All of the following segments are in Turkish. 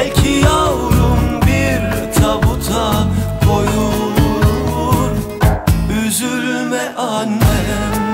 Belki yavrum bir tabuta koyulur. Üzülme annem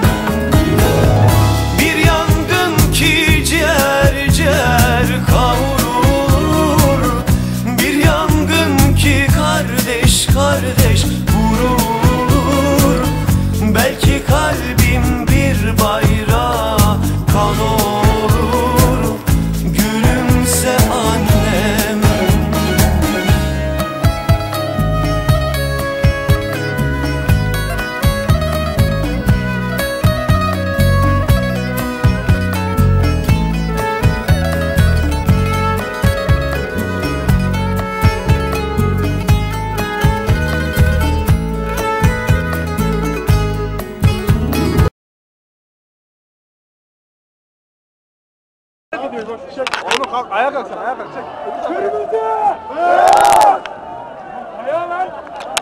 Oğlum kalk ayağa kalk sen ayağa kalk çek. Kırmızı! Beyaz! Ayağa lan!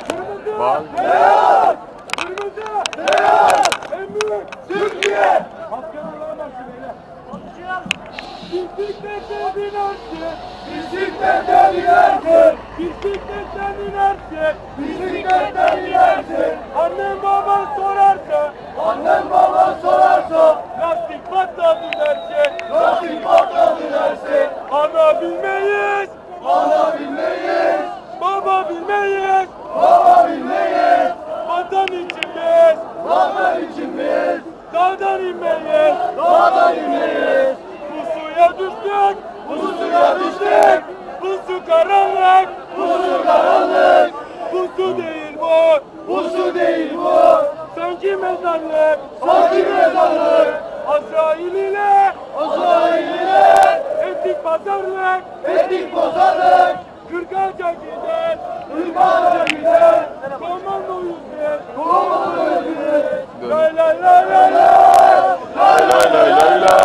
Kırmızı! Beyaz! Kırmızı! Beyaz! En büyük Türkiye! Maskeni Allah'a bak şuraya. Bisiklete binersin, bisiklete binersin, bisikletten inersin, bisikletten inersin. Dağdan inmeyiz, dağdan inmeyiz. Bu suya düştük, bu suya düştük. Bu su karanlık, bu su karanlık. Bu su değil bu, bu su değil bu. Sanki mezarlık, sanki mezarlık. Azrail ile, Azrail ile. Ettik pazarlık, ettik pazarlık. Kırkaca gider, kırkaca gider. Komandoyuz biz, komandoyuz biz. la, la, la, la.